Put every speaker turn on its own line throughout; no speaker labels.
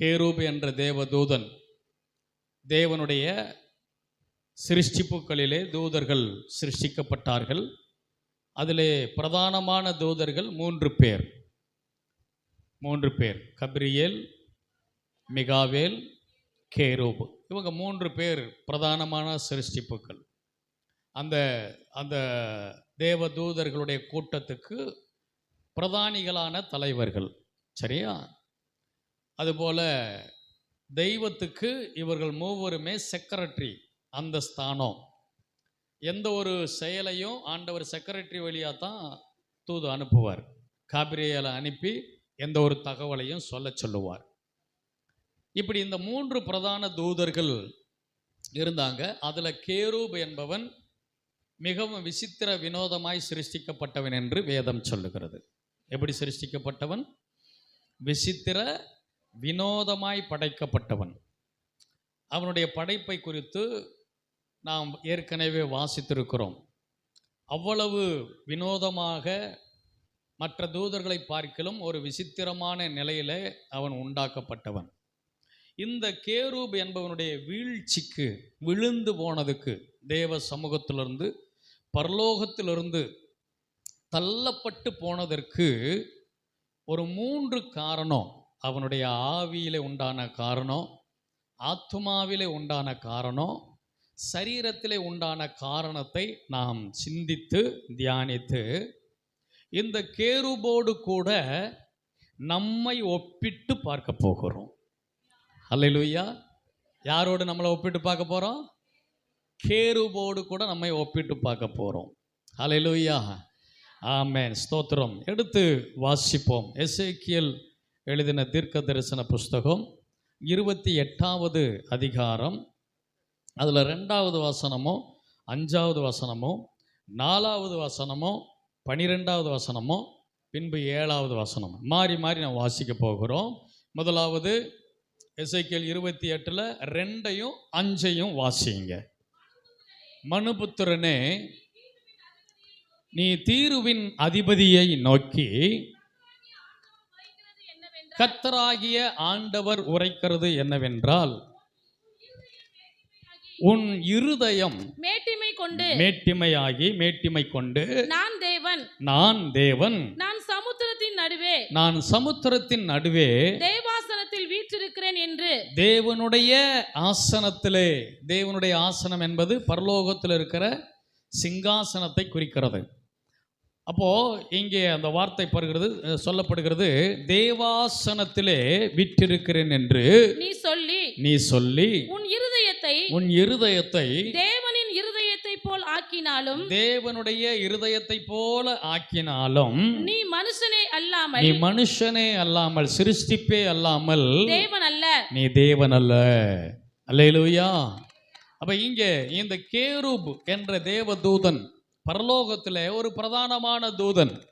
Cherub என்ற தேவதூதன் தேவனுடைய சிருஷ்டிப்புகளிலே தூதர்கள் சிருஷ்டிக்கப்பட்டார்கள். அதிலே பிரதானமான தூதர்கள் மூன்று பேர். மூன்று பேர். கப்ரியேல் மிகாவேல் கேரூபு. இவங்க மூன்று பேர் பிரதானமான சிருஷ்டிப்புகள். அந்த அந்த தேவ தூதர்களுடைய கூட்டத்துக்கு பிரதானிகளான தலைவர்கள். சரியா? அதுபோல் தெய்வத்துக்கு இவர்கள் மூவருமே செக்ரட்டரி அந்த ஸ்தானம் எந்த ஒரு செயலையும் ஆண்டவர் செக்ரட்டரி வழியாக தான் தூது அனுப்புவார். காபிரியலை அனுப்பி எந்த ஒரு தகவலையும் சொல்ல சொல்லுவார். இப்படி இந்த மூன்று பிரதான தூதர்கள் இருந்தாங்க. அதில் கேரூப் என்பவன் மிகவும் விசித்திர வினோதமாய் சிருஷ்டிக்கப்பட்டவன் என்று வேதம் சொல்லுகிறது. எப்படி சிருஷ்டிக்கப்பட்டவன்? விசித்திர வினோதமாய் படைக்கப்பட்டவன். அவனுடைய படைப்பை குறித்து நாம் ஏற்கனவே வாசித்திருக்கிறோம். அவ்வளவு வினோதமாக மற்ற தூதர்களை பார்க்கிலும் ஒரு விசித்திரமான நிலையிலே அவன் உண்டாக்கப்பட்டவன். இந்த கேரூப் என்பவனுடைய வீழ்ச்சிக்கு விழுந்து போனதுக்கு தேவ சமூகத்திலிருந்து பரலோகத்திலிருந்து தள்ளப்பட்டு போனதற்கு ஒரு மூன்று காரணம். அவனுடைய ஆவியில் உண்டான காரணம் ஆத்துமாவிலே உண்டான காரணம் சரீரத்திலே உண்டான காரணத்தை நாம் சிந்தித்து தியானித்து இந்த கேருபோடு கூட நம்மை ஒப்பிட்டு பார்க்க போகிறோம். அல்லேலூயா யாரோடு நம்மளை ஒப்பிட்டு பார்க்க போகிறோம் கேருபோடு கூட நம்மை ஒப்பிட்டு பார்க்க போகிறோம் அல்லேலூயா ஆமேன். ஸ்தோத்திரம். எடுத்து வாசிப்போம். எஸ்ஐக்கியல் எழுதின தீர்க்க தரிசன புஸ்தகம் இருபத்தி எட்டாவது அதிகாரம் அதில் ரெண்டாவது வசனமோ அஞ்சாவது வசனமோ நாலாவது வசனமோ பனிரெண்டாவது வசனமோ பின்பு ஏழாவது வசனம். மாறி மாறி நான் வாசிக்க போகிறோம். முதலாவது எசைக்கியல் இருபத்தி எட்டில் ரெண்டையும் அஞ்சையும் வாசிங்க. மனுபுத்திரனே நீ தீருவின் அதிபதியை நோக்கி கர்த்தராகிய ஆண்டவர் உரைக்கிறது என்னவென்றால் உன் இருதயம்
மேட்டிமை கொண்டு
மேட்டிமையாகி மேட்டிமை கொண்டு
நான் தேவன்.
நான் தேவன்.
நான் சமுத்திரத்தின் நடுவே.
நான் சமுத்திரத்தின் நடுவே.
தேவாசனத்தில் வீற்றிருக்கிறேன் என்று.
தேவனுடைய ஆசனத்திலே. தேவனுடைய ஆசனம் என்பது பரலோகத்தில் இருக்கிற சிங்காசனத்தை குறிக்கிறது. அப்போ இங்கே அந்த வார்த்தை பருகிறது சொல்லப்படுகிறது தேவாசனத்திலே விற்றிருக்கிறேன் என்று
நீ சொல்லி
நீ சொல்லி
உன் இருதயத்தை
உன் இருதயத்தை
தேவனின் இருதயத்தை போல் ஆக்கினாலும்
தேவனுடைய இருதயத்தை போல ஆக்கினாலும்
நீ மனுஷனே அல்லாமல்
நீ மனுஷனே அல்லாமல் சிருஷ்டிப்பே அல்லாமல்
தேவன் அல்ல.
நீ தேவன் அல்ல. அல்லேலூயா. அப்ப இங்கே இந்த கேரூப் என்ற தேவ தூதன் பரலோகத்தில் ஒரு பிரதானமான தூதன்.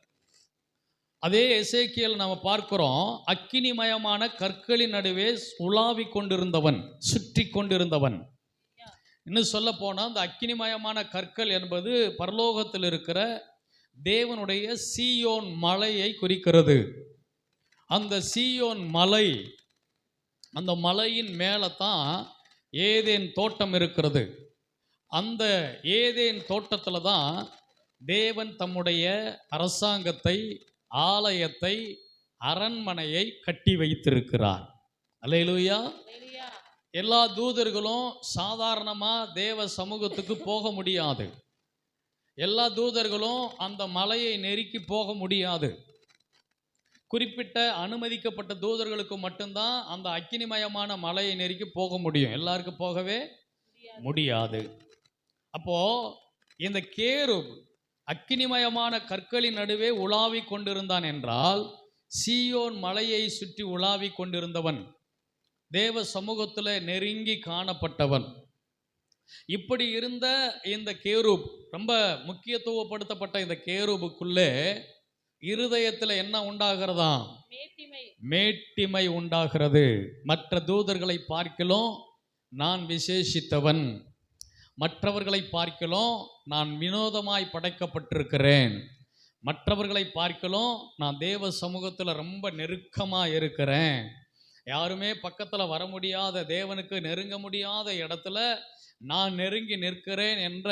அதே எசேக்கியல் நம்ம பார்க்கிறோம் அக்கினிமயமான கற்களின் நடுவே உலாவி கொண்டிருந்தவன் சுற்றி கொண்டிருந்தவன். இன்னும் சொல்ல போனால் அந்த அக்கினிமயமான கற்கள் என்பது பரலோகத்தில் இருக்கிற தேவனுடைய சீயோன் மலையை குறிக்கிறது. அந்த சீயோன் மலை அந்த மலையின் மேலே தான் ஏதேன் தோட்டம் இருக்கிறது. அந்த ஏதேன் தோட்டத்தில் தான் தேவன் தம்முடைய அரசாங்கத்தை ஆலயத்தை அரண்மனையை கட்டி வைத்திருக்கிறார். அல்லேலூயா. எல்லா தூதர்களும் சாதாரணமாக தேவ சமூகத்துக்கு போக முடியாது. எல்லா தூதர்களும் அந்த மலையை நெருக்கி போக முடியாது. குறிப்பிட்ட அனுமதிக்கப்பட்ட தூதர்களுக்கு மட்டும்தான் அந்த அக்கினிமயமான மலையை நெருக்கி போக முடியும். எல்லாருக்கும் போகவே முடியாது. அப்போ இந்த கேருப் அக்கினிமயமான கற்களின் நடுவே உலாவி கொண்டிருந்தான் என்றால் சீயோன் மலையை சுற்றி உலாவி கொண்டிருந்தவன் தேவ சமூகத்தில் நெருங்கி காணப்பட்டவன். இப்படி இருந்த இந்த கேரூப் ரொம்ப முக்கியத்துவப்படுத்தப்பட்ட இந்த கேரூபுக்குள்ளே இருதயத்தில் என்ன உண்டாகிறதா
மேட்டிமை.
மேட்டிமை உண்டாகிறது. மற்ற தூதர்களை பார்க்கிலும் நான் விசேஷித்தவன். மற்றவர்களை பார்க்கிலும் நான் வினோதமாய் படைக்கப்பட்டிருக்கிறேன். மற்றவர்களை பார்க்கிலும் நான் தேவ சமூகத்தில் ரொம்ப நெருக்கமாக இருக்கிறேன். யாருமே பக்கத்துல வர முடியாத தேவனுக்கு நெருங்க முடியாத இடத்துல நான் நெருங்கி நிற்கிறேன் என்ற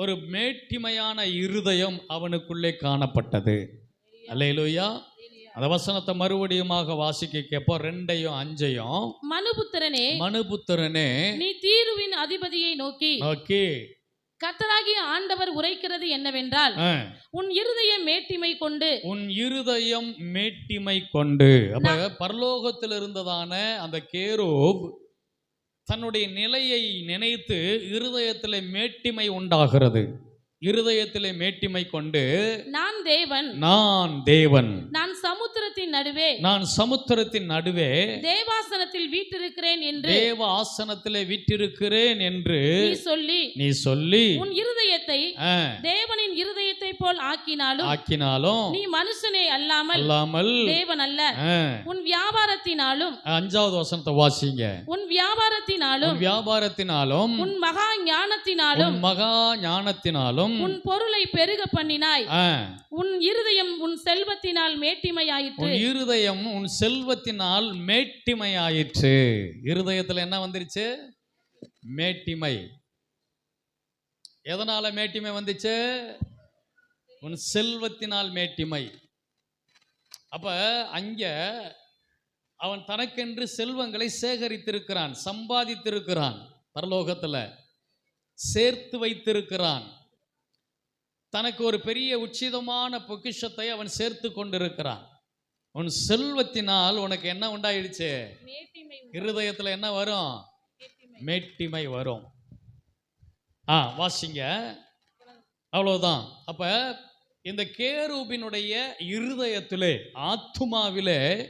ஒரு மேட்டிமையான இருதயம் அவனுக்குள்ளே காணப்பட்டது. அல்லேலூயா. அந்த வசனத்தை மறுபடியுமாக வாசிக்க கேட்போம் ரெண்டையும் அஞ்சையும்.
மனுபுத்திரனே
மனுபுத்திரனே
நீ தீருவின் அதிபதியை நோக்கி
ஓகே
கர்த்தராகிய ஆண்டவர் உரைக்கிறது என்னவென்றால் உன் இருதய மேட்டிமை கொண்டு
உன் இருதயம் மேட்டிமை கொண்டு. அப்ப பரலோகத்தில் இருந்ததான அந்த கேரூப் தன்னுடைய நிலையை நினைத்து இருதயத்திலே மேட்டிமை உண்டாகிறது. இருதயத்திலே மேட்டிமை கொண்டு
நான் தேவன்.
நான் தேவன்.
நான் சமுத்திரத்தின் நடுவே.
நான் சமுத்திரத்தின் நடுவே.
தேவாசனத்தில் வீற்றிருக்கிறேன் என்று.
தேவ ஆசனத்திலே விட்டிருக்கிறேன் என்று
நீ சொல்லி.
நீ சொல்லி.
உன் இருதயத்தை தேவனின் இருதயத்தை போல் ஆக்கினாலும்
ஆக்கினாலும்
நீ மனுஷனே அல்லாமல்
அல்லாமல்
தேவன் அல்ல. உன் வியாபாரத்தினாலும்
அஞ்சாவது வசனத்தை வாசிங்க.
உன் வியாபாரத்தினாலும்
வியாபாரத்தினாலும்
உன் மகா ஞானத்தினாலும்
மகா ஞானத்தினாலும்
உன் பொருளை பெருக பண்ணினாய். உன் இருதயம் உன் செல்வத்தினால் மேட்டிமையாயிற்று.
இருதயம் உன் செல்வத்தினால் மேட்டிமையாயிற்று. இருதயத்துல என்ன வந்துருச்சு? மேட்டிமை. எதனால மேட்டிமை வந்துச்சு? உன் செல்வத்தினால் மேட்டிமை. அப்ப அங்க அவன் தனக்கென்று செல்வங்களை சேகரித்திருக்கிறான் சம்பாதித்திருக்கிறான் பரலோகத்துல சேர்த்து வைத்திருக்கிறான். தனக்கு ஒரு பெரிய உச்சிதமான பொக்கிஷத்தை அவன் சேர்த்து கொண்டிருக்கிறான். உன் செல்வத்தினால் உனக்கு என்ன உண்டாயிடுச்சு? இருதயத்துல என்ன வரும்? மேட்டிமை வரும். ஆ வாசிங்க. அவ்வளவுதான். அப்ப இந்த கேரூபினுடைய இருதயத்திலே ஆத்துமாவிலே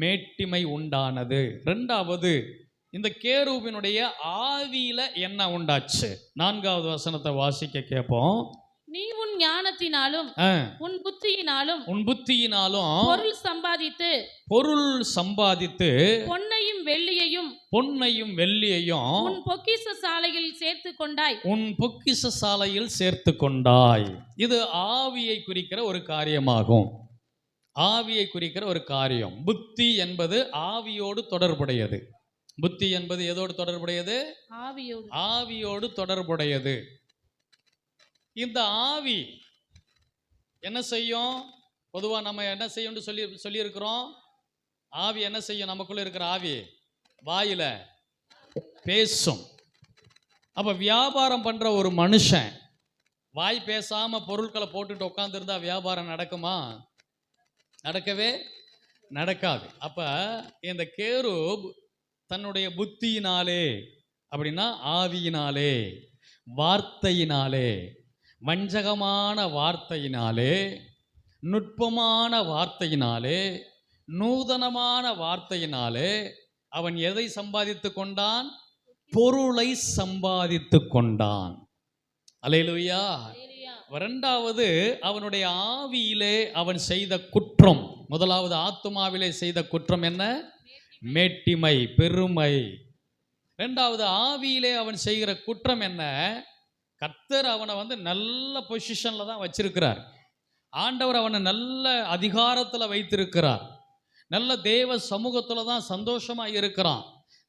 மேட்டிமை உண்டானது. ரெண்டாவது இந்த கேரூபினுடைய ஆவியில என்ன உண்டாச்சு? நான்காவது வசனத்தை வாசிக்க கேட்போம்.
ஞானத்தினாலும் உன் புத்தியினாலும்
உன் புத்தியினாலும்
பொருள் சம்பாதித்து
பொருள் சம்பாதித்து
பொன்னையும் வெள்ளியையும்
பொன்னையும் வெள்ளியையும்
உன் பொக்கிஷ சாலையில் சேர்த்து கொண்டாய்
உன் பொக்கிஷ சாலையில் சேர்த்து கொண்டாய் இது ஆவியை குறிக்கிற ஒரு காரியமாகும். ஆவியை குறிக்கிற ஒரு காரியம். புத்தி என்பது ஆவியோடு தொடர்புடையது. புத்தி என்பது எதோடு தொடர்புடையது?
ஆவியோடு.
ஆவியோடு தொடர்புடையது. இந்த ஆவி என்ன செய்யும்? பொதுவாக நம்ம என்ன செய்யும்னு சொல்லி சொல்லியிருக்கிறோம்? ஆவி என்ன செய்யும்? நமக்குள்ள இருக்கிற ஆவி வாயில பேசும். அப்ப வியாபாரம் பண்ற ஒரு மனுஷன் வாய் பேசாம பொருட்களை போட்டுட்டு உட்காந்துருந்தா வியாபாரம் நடக்குமா? நடக்கவே நடக்காது. அப்ப இந்த கேரூப் தன்னுடைய புத்தியினாலே அப்படின்னா ஆவியினாலே வார்த்தையினாலே வஞ்சகமான வார்த்தையினாலே நுட்பமான வார்த்தையினாலே நூதனமான வார்த்தையினாலே அவன் எதை சம்பாதித்து கொண்டான்? பொருளை சம்பாதித்து கொண்டான். அலையிலுயா இரண்டாவது அவனுடைய ஆவியிலே அவன் செய்த குற்றம். முதலாவது ஆத்துமாவிலே செய்த குற்றம் என்ன? மேட்டிமை பெருமை. இரண்டாவது ஆவியிலே அவன் செய்கிற குற்றம் என்ன? கர்த்தர் அவனை வந்து நல்ல பொசிஷனில் தான் வச்சிருக்கிறார். ஆண்டவர் அவனை நல்ல அதிகாரத்தில் வைத்திருக்கிறார். நல்ல தேவ சமூகத்தில் தான் சந்தோஷமாக இருக்கிறான்.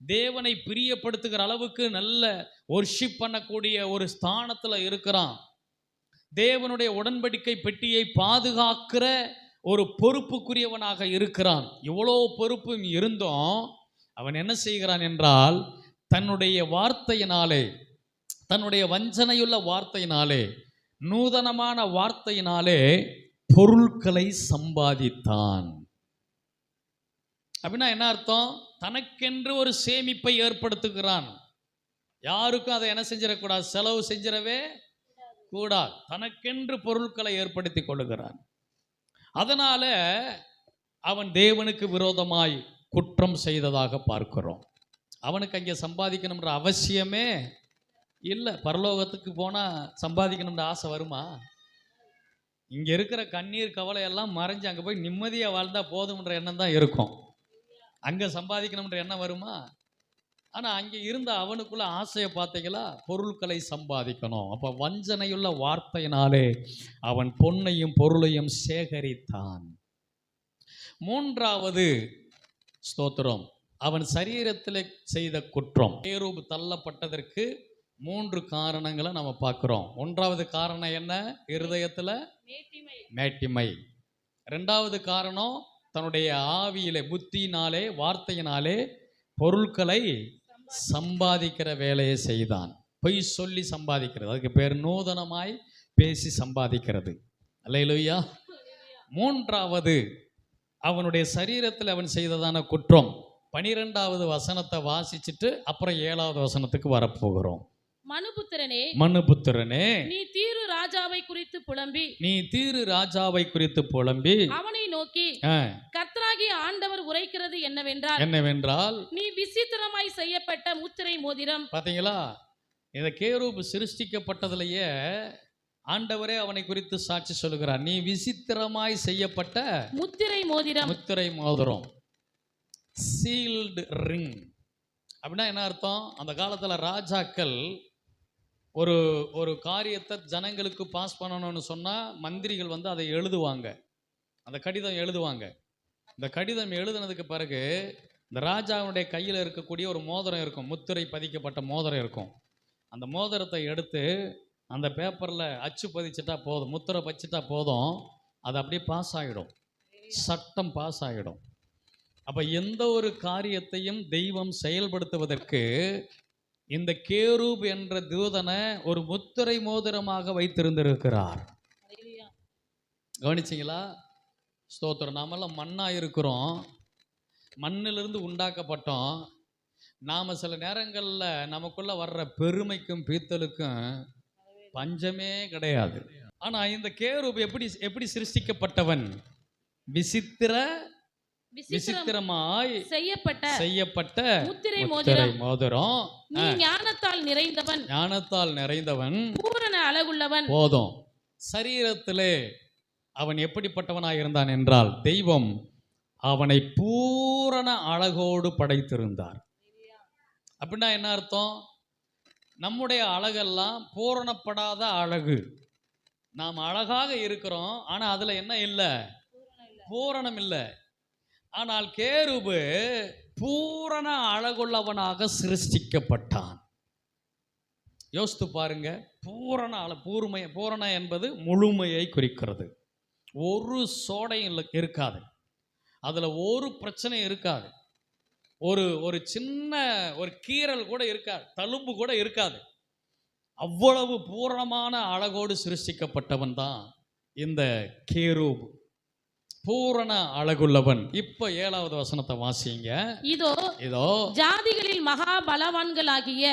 தேவனை பிரியப்படுத்துகிற அளவுக்கு நல்ல ஒர்ஷிப் பண்ணக்கூடிய ஒரு ஸ்தானத்தில் இருக்கிறான். தேவனுடைய உடன்படிக்கை பெட்டியை பாதுகாக்கிற ஒரு பொறுப்புக்குரியவனாக இருக்கிறான். எவ்வளோ பொறுப்பும் இருந்தும் அவன் என்ன செய்கிறான் என்றால் தன்னுடைய வார்த்தையினாலே தன்னுடைய வஞ்சனையுள்ள வார்த்தையினாலே நூதனமான வார்த்தையினாலே பொருட்களை சம்பாதித்தான். அப்படின்னா என்ன அர்த்தம்? தனக்கென்று ஒரு சேமிப்பை ஏற்படுத்துகிறான். யாருக்கும் அதை என்ன செஞ்சிடக்கூடாது? செலவு செஞ்சிடவே கூடாது. தனக்கென்று பொருட்களை ஏற்படுத்தி கொள்ளுகிறான். அதனால அவன் தேவனுக்கு விரோதமாய் குற்றம் செய்ததாக பார்க்கிறோம். அவனுக்கு அங்கே சம்பாதிக்கணுன்ற அவசியமே இல்லை பரலோகத்துக்கு போனால் சம்பாதிக்கணும்ன்ற ஆசை வருமா? இங்கே இருக்கிற கண்ணீர் கவலை எல்லாம் மறைஞ்சு அங்கே போய் நிம்மதியாக வாழ்ந்தால் போதும்ன்ற எண்ணம் தான் இருக்கும். அங்கே சம்பாதிக்கணும்ன்ற எண்ணம் வருமா? ஆனால் அங்கே இருந்த அவனுக்குள்ள ஆசையை பார்த்தீங்களா? பொருட்களை சம்பாதிக்கணும். அப்போ வஞ்சனையுள்ள வார்த்தையினாலே அவன் பொன்னையும் பொருளையும் சேகரித்தான். மூன்றாவது ஸ்தோத்திரம். அவன் சரீரத்தில் செய்த குற்றம். பேரூபு தள்ளப்பட்டதற்கு மூன்று காரணங்களை நம்ம பார்க்குறோம். ஒன்றாவது காரணம் என்ன? இருதயத்தில்
மேட்டிமை.
மேட்டிமை. ரெண்டாவது காரணம் தன்னுடைய ஆவியிலே புத்தியினாலே வார்த்தையினாலே பொருட்களை சம்பாதிக்கிற வேலையை செய்தான். பொய் சொல்லி சம்பாதிக்கிறது. அதுக்கு பேர் நூதனமாய் பேசி சம்பாதிக்கிறது. அல்லையிலுயா மூன்றாவது அவனுடைய சரீரத்தில் அவன் செய்ததான குற்றம். பனிரெண்டாவது வசனத்தை வாசிச்சுட்டு அப்புறம் ஏழாவது வசனத்துக்கு வரப்போகிறோம்.
மனுபுத்திரனே
மனுபுத்திரனே
நீ தீரு ராஜாவை குறித்து புலம்பி.
நீ தீரு ராஜாவை குறித்து புலம்பி.
அவனை நோக்கி
ஆ,
கர்த்தராகிய ஆண்டவர் உரைக்கிறது என்னவென்றால்
என்னவென்றால்?
நீ விசித்திரமாய் செய்யப்பட்ட முத்திரை மோதிரம்.
பாத்தீங்களா? இந்த கேரூபு சிருஷ்டிக்கப்பட்டதுலயே ஆண்டவரே அவனை குறித்து சாட்சி சொல்லுகிறார். நீ விசித்திரமாய் செய்யப்பட்ட
முத்திரை மோதிரம்.
முத்திரை மோதிரம். Sealed ring. அப்படின்னா என்ன அர்த்தம்? அந்த காலத்துல ராஜாக்கள் ஒரு ஒரு காரியத்தை ஜனங்களுக்கு பாஸ் பண்ணணும்னு சொன்னால் மந்திரிகள் வந்து அதை எழுதுவாங்க. அந்த கடிதம் எழுதுவாங்க. இந்த கடிதம் எழுதுனதுக்கு பிறகு இந்த ராஜாவுடைய கையில் இருக்கக்கூடிய ஒரு மோதிரம் இருக்கும். முத்திரை பதிக்கப்பட்ட மோதிரம் இருக்கும். அந்த மோதிரத்தை எடுத்து அந்த பேப்பரில் அச்சு பதிச்சிட்டா போதும் முத்திரை வச்சிட்டா போதும் அது அப்படியே பாஸ் ஆகிடும் சட்டம் பாஸ் ஆகிடும் அப்போ எந்த ஒரு காரியத்தையும் தெய்வம் செயல்படுத்துவதற்கு இந்த கேரூப் என்ற தூதனை ஒரு முத்திரை மோதிரமாக வைத்திருந்திருக்கிறார். கவனிச்சிங்களா? ஸ்தோத்திரம். நாமெல்லாம் மண்ணாக இருக்கிறோம். மண்ணிலிருந்து உண்டாக்கப்பட்டோம். நாம் சில நேரங்களில் நமக்குள்ள வர்ற பெருமைக்கும் பீத்தலுக்கும் பஞ்சமே கிடையாது. ஆனால் இந்த கேரூப் எப்படி எப்படி சிருஷ்டிக்கப்பட்டவன்? விசித்திர விசித்திரமாய்
செய்யப்பட்ட
செய்யப்பட்ட
முத்திரை மோதிரம்.
மோதிரம்.
நீ ஞானத்தால் நிறைந்தவன்.
ஞானத்தால் நிறைந்தவன்.
பூரண அழகுள்ளவன்.
போதும். சரீரத்திலே அவன் எப்படிப்பட்டவனாய் இருந்தான் என்றால் தெய்வம் அவனை பூரண அழகோடு படைத்திருந்தார். அப்படின்னா என்ன அர்த்தம்? நம்முடைய அழகெல்லாம் பூரணப்படாத அழகு. நாம் அழகாக இருக்கிறோம் ஆனால் அதில் என்ன இல்லை? பூரணம் இல்லை. ஆனால் கேருபு பூரண அழகுள்ளவனாக சிருஷ்டிக்கப்பட்டான். யோசித்து பாருங்க பூரண அழ பூர்மை பூரண என்பது முழுமையை குறிக்கிறது. ஒரு சோடையும் இருக்காது. அதில் ஒரு பிரச்சனையும் இருக்காது. ஒரு ஒரு சின்ன ஒரு கீறல் கூட இருக்காது தழும்பு கூட இருக்காது. அவ்வளவு பூரணமான அழகோடு சிருஷ்டிக்கப்பட்டவன் தான் இந்த கேரூப். பூரண அழகுள்ளவன். இப்போ ஏழாவது வசனத்தை வாசிங்க.
இதோ
இதோ.
ஜாதிகளில் மகா பலவான்களாகிய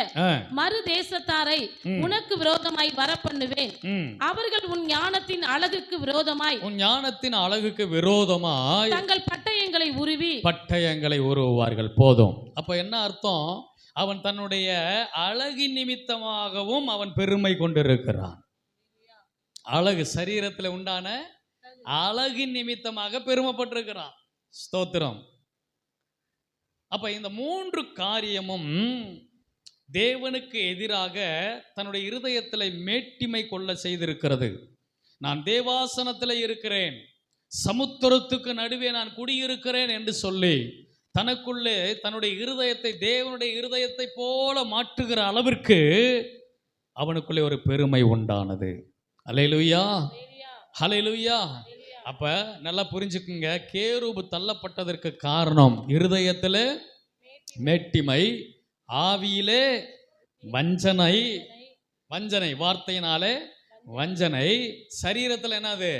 மறு தேசத்தாரை உனக்கு விரோதமாய் வரப்பண்ணுவேன்.
ம்.
அவர்கள் உன் ஞானத்தின் அழகுக்கு விரோதமாய்
உன் ஞானத்தின் அழகுக்கு விரோதமாய்
தங்கள் பட்டயங்களை உருவி
பட்டயங்களை உருவார்கள் போதும். அப்ப என்ன அர்த்தம்? அவன் தன்னுடைய அழகின் நிமித்தமாகவும் அவன் பெருமை கொண்டிருக்கிறான். அழகு சரீரத்தில் உண்டான அழகின் நிமித்தமாக பெருமைப்பட்டிருக்கிறான். ஸ்தோத்திரம். அப்ப இந்த மூன்று காரியமும் தேவனுக்கு எதிராக தன்னுடைய இருதயத்தில் மேட்டிமை கொள்ள செய்திருக்கிறது. நான் தேவாசனத்தில் இருக்கிறேன். சமுத்திரத்துக்கு நடுவே நான் குடியிருக்கிறேன் என்று சொல்லி தனக்குள்ளே தன்னுடைய இருதயத்தை தேவனுடைய இருதயத்தை போல மாற்றுகிற அளவிற்கு அவனுக்குள்ளே ஒரு பெருமை உண்டானது. அலையலுயா. ஹலையலுயா அப்ப நல்லா புரிஞ்சுக்குங்க. கேரூபு தள்ளப்பட்டதற்கு காரணம் இருதயத்தில் மேட்டிமை ஆவியிலே வஞ்சனை வஞ்சனை வார்த்தையினாலே வஞ்சனை. சரீரத்தில் என்னது?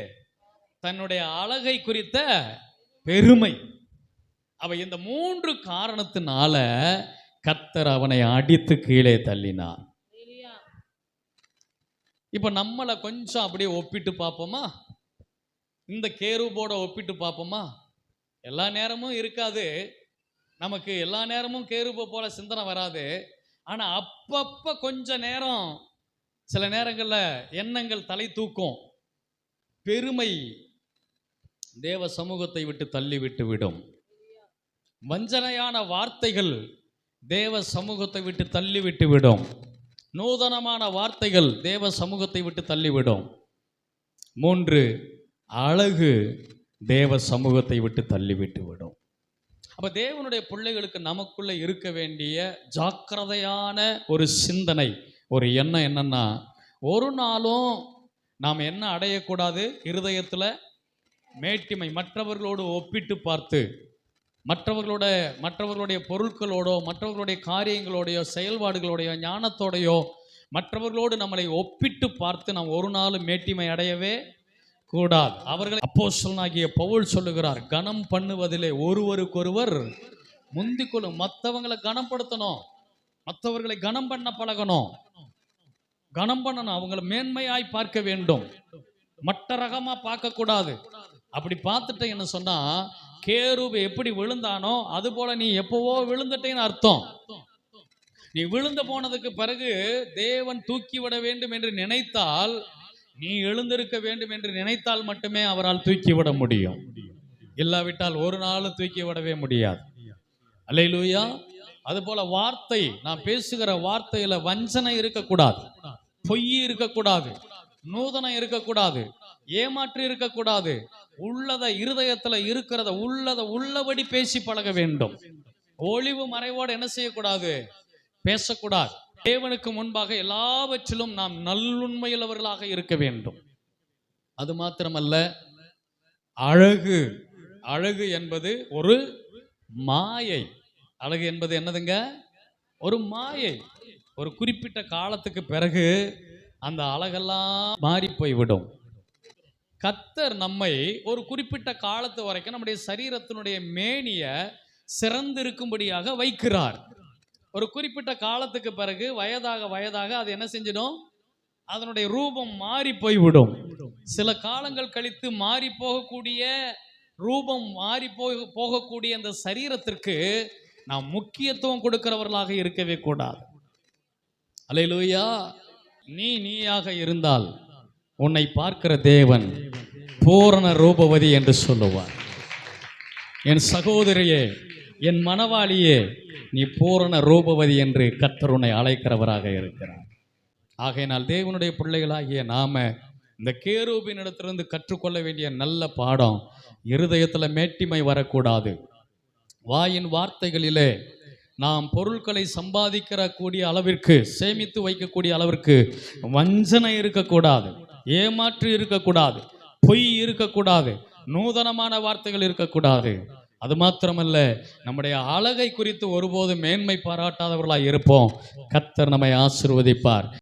தன்னுடைய அழகை குறித்த பெருமை. அவ இந்த மூன்று காரணத்தினால கத்தர் அவனை அடித்து கீழே தள்ளினார். இப்போ நம்மளை கொஞ்சம் அப்படியே ஒப்பிட்டு பார்ப்போமா? இந்த கேரூபோட ஒப்பிட்டு பார்ப்போமா? எல்லா நேரமும் இருக்காது. நமக்கு எல்லா நேரமும் கேரூபை போல சிந்தனை வராது. ஆனால் அப்பப்போ கொஞ்ச நேரம் சில நேரங்களில் எண்ணங்கள் தலை தூக்கும். பெருமை தேவ சமூகத்தை விட்டு தள்ளி விட்டு விடும். வஞ்சனையான வார்த்தைகள் தேவ சமூகத்தை விட்டு தள்ளி விட்டு விடும். நூதனமான வார்த்தைகள் தேவ சமூகத்தை விட்டு தள்ளிவிடும் மூன்று அழகு தேவ சமூகத்தை விட்டு தள்ளிவிட்டு விடும். அப்போ தேவனுடைய பிள்ளைகளுக்கு நமக்குள்ளே இருக்க வேண்டிய ஜாக்கிரதையான ஒரு சிந்தனை ஒரு எண்ணம் என்னன்னா ஒரு நாளும் நாம் என்ன அடையக்கூடாது? இருதயத்தில் மேட்டிமை மற்றவர்களோடு ஒப்பிட்டு பார்த்து மற்றவர்களோட மற்றவர்களுடைய பொருட்களோடோ மற்றவர்களுடைய காரியங்களோடையோ செயல்பாடுகளோடையோ ஞானத்தோடையோ மற்றவர்களோடு நம்மளை ஒப்பிட்டு பார்த்து நாம் ஒரு நாளும் மேட்டிமை அடையவே கூடாது. அவர்கள் அப்போஸ்தலனாகிய பவுல் சொல்லுகிறார் கனம் பண்ணுவதிலே ஒருவருக்கொருவர் முந்திக்கொள்ளும். மற்றவங்களை கனப்படுத்தணும். மற்றவர்களை கனம் பண்ண பழகணும். கனம் பண்ணணும். அவங்கள மேன்மையாய் பார்க்க வேண்டும். மட்ட ரகமா பார்க்க கூடாது அப்படி பார்த்துட்டேன் என்ன சொன்னா கேருபு எப்படி விழுந்தானோ அது போல நீ எப்பவோ விழுந்துட்டேன்னு அர்த்தம். நீ விழுந்து போனதுக்கு பிறகு தேவன் தூக்கி விட வேண்டும் என்று நினைத்தால் நீ எழுந்திருக்க வேண்டும் என்று நினைத்தால் மட்டுமே அவரால் தூக்கி விட முடியும். இல்லாவிட்டால் ஒரு நாளும் தூக்கி விடவே முடியாது. அது போல வார்த்தை நான் பேசுகிற வார்த்தையில வஞ்சனை இருக்கக்கூடாது. பொய் இருக்கக்கூடாது. நூதனம் இருக்கக்கூடாது. ஏமாற்றி இருக்கக்கூடாது. உள்ளத இருதயத்துல இருக்கிறத உள்ளத உள்ளபடி பேசி பழக வேண்டும். ஒளிவு மறைவோடு என்ன செய்யக்கூடாது? பேசக்கூடாது. தேவனுக்கு முன்பாக எல்லாவற்றிலும் நாம் நல்லுண்மையுள்ளவர்களாக இருக்க வேண்டும். அது மாத்திரமல்ல அழகு. அழகு என்பது ஒரு மாயை. அழகு என்பது என்னதுங்க? ஒரு மாயை. ஒரு குறிப்பிட்ட காலத்துக்கு பிறகு அந்த அழகெல்லாம் மாறி போய்விடும். கத்தர் நம்மை ஒரு குறிப்பிட்ட காலத்து வரைக்கும் நம்முடைய சரீரத்தினுடைய மேனிய சிறந்திருக்கும்படியாக வைக்கிறார். ஒரு குறிப்பிட்ட காலத்துக்கு பிறகு வயதாக வயதாக அது என்ன செஞ்சிடும்? அதனுடைய ரூபம் மாறி போய்விடும். சில காலங்கள் கழித்து மாறி போகக்கூடிய ரூபம் மாறி போய் போகக்கூடிய அந்த சரீரத்திற்கு நாம் முக்கியத்துவம் கொடுக்கிறவர்களாக இருக்கவே கூடாது. அலையிலூயா! நீ நீயாக இருந்தால் உன்னை பார்க்கிற தேவன் பூரண ரூபவதி என்று சொல்லுவார். என் சகோதரியே என் மனவாளியே நீ பூரண ரூபவதி என்று கர்த்தர் உன்னை அழைக்கிறவராக இருக்கிறார். ஆகையினால் தேவனுடைய பிள்ளைகளாகிய நாம இந்த கேரூபின் இடத்திலிருந்து கற்றுக்கொள்ள வேண்டிய நல்ல பாடம் இருதயத்தில் மேட்டிமை வரக்கூடாது. வாயின் வார்த்தைகளிலே நாம் பொருட்களை சம்பாதிக்கிற கூடிய அளவிற்கு சேமித்து வைக்கக்கூடிய அளவிற்கு வஞ்சனை இருக்கக்கூடாது ஏமாற்று இருக்கக்கூடாது பொய் இருக்கக்கூடாது நூதனமான வார்த்தைகள் இருக்கக்கூடாது. அது மாத்திரமல்ல நம்முடைய அழகை குறித்து ஒருபோதும் மேன்மை பாராட்டாதவர்களாக இருப்போம். கத்தர் நம்மை ஆசிர்வதிப்பார்.